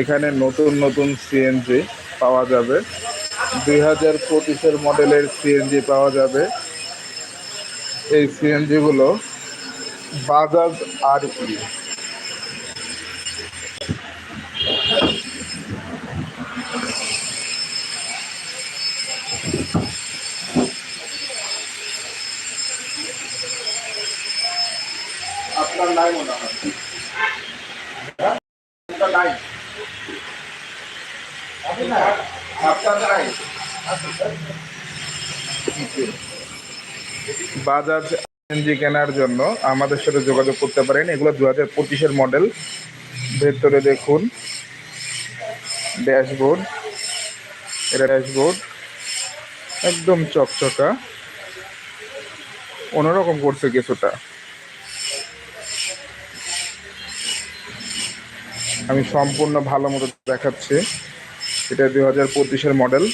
এখানে নতুন নতুন সিএনজি পাওয়া যাবে। দুই হাজার পঁচিশের মডেলের সিএনজি পাওয়া যাবে। এই সিএনজি গুলো বাজাজ আর ই। আপনার নাই মনে হ্যাঁ? নাই। বাজাজ এনজি কেনার জন্য আমাদের সাথে যোগাযোগ করতে পারেন। এগুলো দু হাজার পঁচিশের মডেল। ভেতরে দেখুন, ড্যাশবোর্ড। এটা ড্যাশবোর্ড। একদম চকচকা। অন্যরকম করছে কিছুটা। আমি সম্পূর্ণ ভালো মতো দেখাচ্ছি। এটা দুই হাজার পঁচিশের model.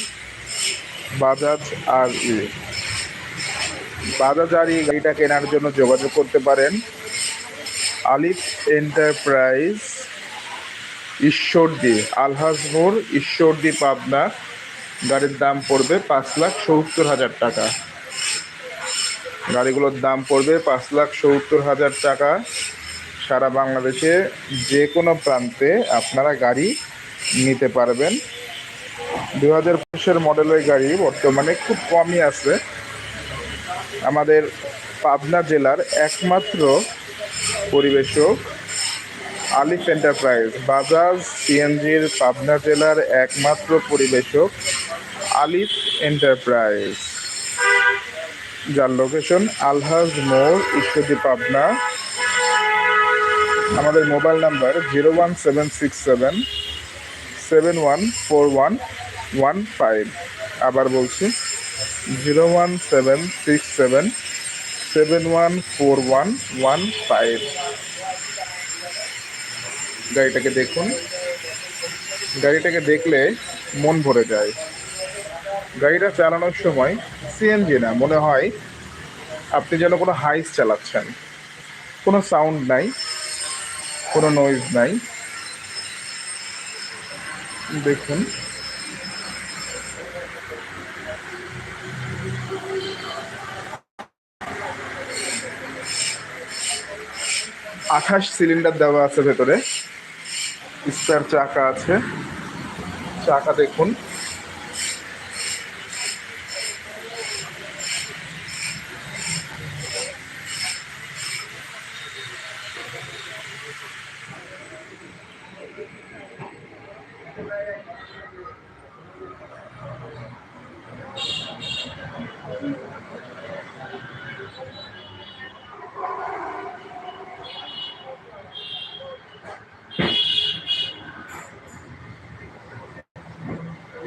Bajaj R E. Bajaj R E গাড়িটা কেনার জন্য যোগাযোগ করতে পারেন। আলিফ এন্টারপ্রাইজ, ঈশ্বরদী আলহাজপুর ঈশ্বরদী, পাবনা। গাড়ির দাম পড়বে পাঁচ লাখ সত্তর হাজার টাকা। গাড়িগুলোর দাম পড়বে পাঁচ লাখ সত্তর হাজার টাকা। সারা বাংলাদেশে যে কোনো প্রান্তে আপনারা গাড়ি নিতে পারবেন। দু হাজার পঁচিশের মডেলের গাড়ি বর্তমানে খুব কমই আছে। আমাদের পাবনা জেলার একমাত্র পরিবেশক আলিফ এন্টারপ্রাইজ, বাজাজ সিএনজির পাবনা জেলার একমাত্র পরিবেশক আলিফ এন্টারপ্রাইজ। যার লোকেশন আলহাজ মোড়, ঈশ্বরদী পাবনা। আমাদের mobile number zero one seven six seven seven one four one one five. আবার বলছি, zero one seven six seven seven one four one one five. গাড়িটাকে দেখুন। গাড়িটাকে দেখলে মন ভরে যায়। গাড়িটা চালানোর সময় সিএনজি না, মনে হয় আপনি যেন কোনো হাইস চালাচ্ছেন। কোনো সাউন্ড নাই। কোনো নয়েজ নাই। দেখুন। আঠাশ সিলিন্ডার দেওয়া আছে ভেতরে। স্পেয়ার চাকা আছে। চাকা দেখুন।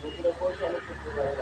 দুপুরে পয়সা অনেক করতে পারে